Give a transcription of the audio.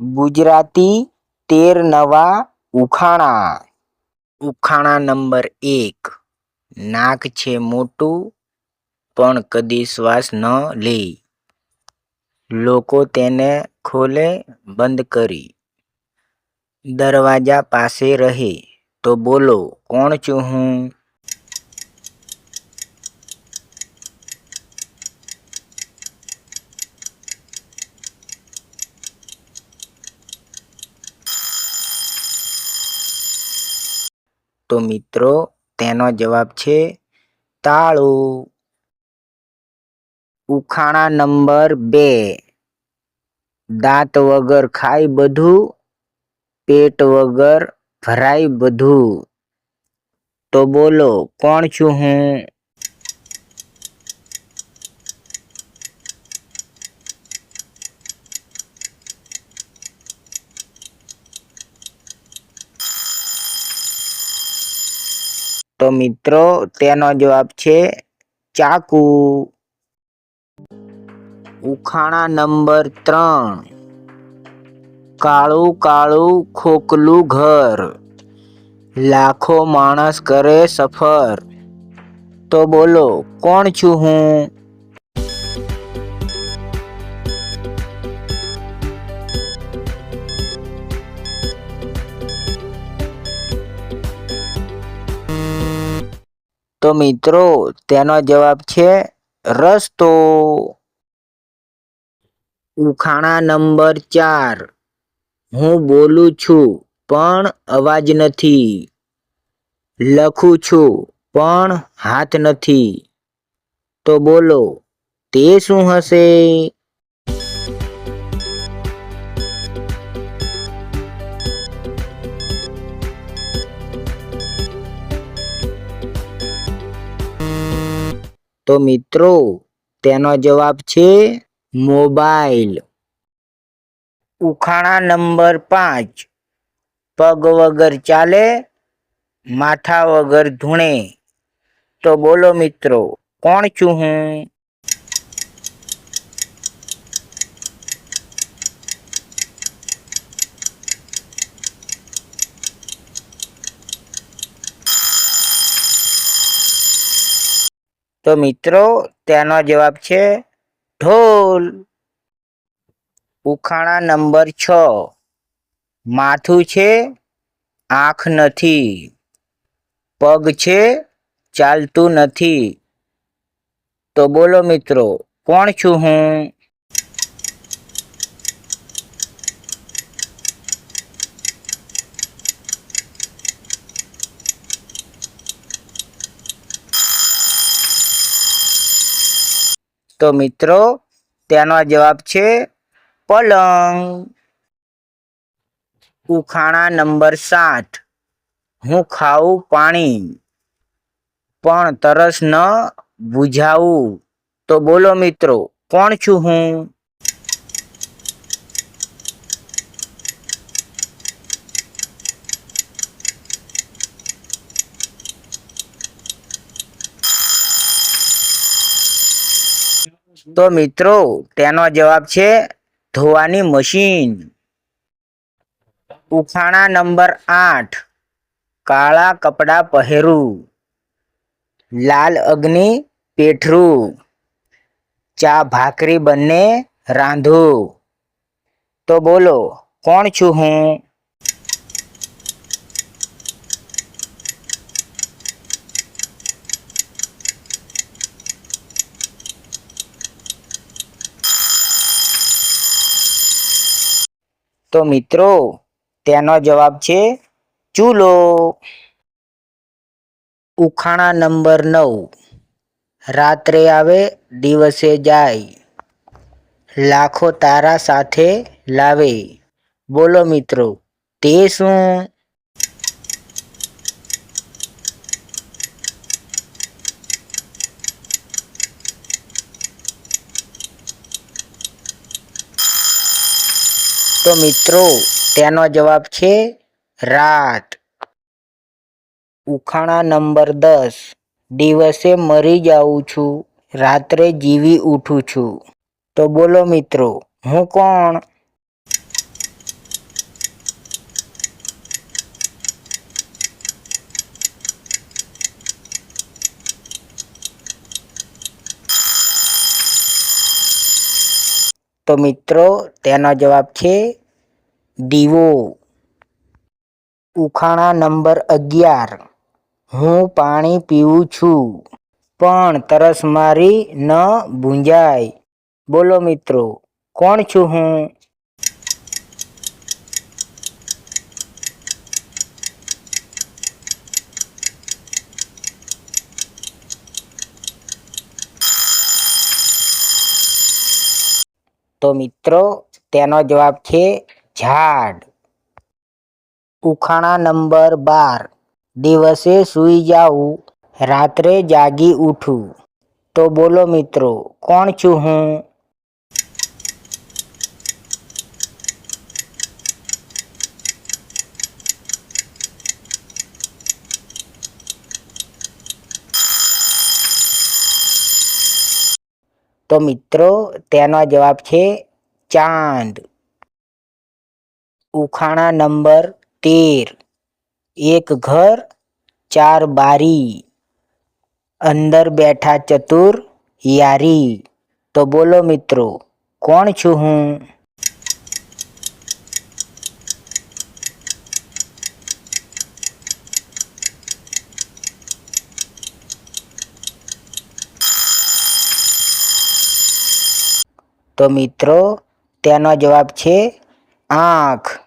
ગુજરાતી તેર નવા ઉખાણા. ઉખાણા નંબર એક. નાક છે મોટું, પણ કદી શ્વાસ ન લે લોકો તેને ખોલે, બંધ કરી. દરવાજા પાસે રહે તો બોલો, કોણ છું હું? તો મિત્રો, તેનો જવાબ છે તાળું. ઉખાણા નંબર બે. દાંત વગર ખાય બધું, પેટ વગર ભરાય બધું. તો બોલો, કોણ છું હું? તો મિત્રો, તેનો જવાબ છે ચાકુ. ઉખાણા નંબર ત્રણ. કાળું કાળું ખોકલું ઘર. લાખો માણસ કરે સફર. તો બોલો, કોણ છું હું? તો મિત્રો, તેનો જવાબ છે રસ્તો. ઉખાણા નંબર ચાર. હું બોલું છું, પણ અવાજ નથી. લખું છું, પણ હાથ નથી. તો બોલો, તે શું હશે? તો મિત્રો, તેનો જવાબ છે મોબાઈલ. ઉખાણા નંબર પાંચ. પગ વગર ચાલે, માથા વગર ધૂણે. તો બોલો મિત્રો, કોણ છું હું? તો મિત્રો, તેનો જવાબ છે ઢોલ. ઉખાણા નંબર છ. માથું છે, આંખ નથી. પગ છે, ચાલતું નથી. તો બોલો મિત્રો, કોણ છું હું? તો મિત્રો તેનો જવાબ છે પલંગ. ઉખાણા નંબર સાત હું ખાઉં પાણી, પણ તરસ ન બુઝાવું તો બોલો મિત્રો, કોણ છું હું? તો મિત્રો, તેનો જવાબ છે ધોવાની મશીન. ઉખાણા નંબર આઠ, કાળા કપડાં પહેરું લાલ અગ્નિ પેઠરું. ચા ભાખરી બંને રાંધું. તો બોલો, કોણ છું હું? તો મિત્રો, તેનો જવાબ છે ચૂલો. ઉખાણા નંબર નવ. રાત્રે આવે, દિવસે જાય. લાખો તારા સાથે લાવે. બોલો મિત્રો, તે શું? તો મિત્રો, તેનો જવાબ છે રાત. ઉખાણા નંબર દસ. દિવસે મરી જાઉં છું, રાત્રે જીવી ઉઠું છું. તો બોલો મિત્રો, હું કોણ? તો મિત્રો, તેનો જવાબ છે દીવો. ઉખાણા નંબર અગિયાર. હું પાણી પીવું છું, પણ તરસ મારી ન ભૂંજાય. બોલો મિત્રો, કોણ છું હું? તો મિત્રો, તેનો જવાબ છે ઝાડ. ઉખાણા નંબર બાર. દિવસે સૂઈ જાઉં, રાત્રે જાગી ઉઠું. તો બોલો મિત્રો, કોણ છું હું? તો મિત્રો તેનો જવાબ છે ચાંદ. ઉખાણા નંબર તેર. એક ઘર, ચાર બારી. અંદર બેઠા ચતુર યારી. તો બોલો મિત્રો, કોણ છું હું? તો મિત્રો તેનો જવાબ છે આંખ.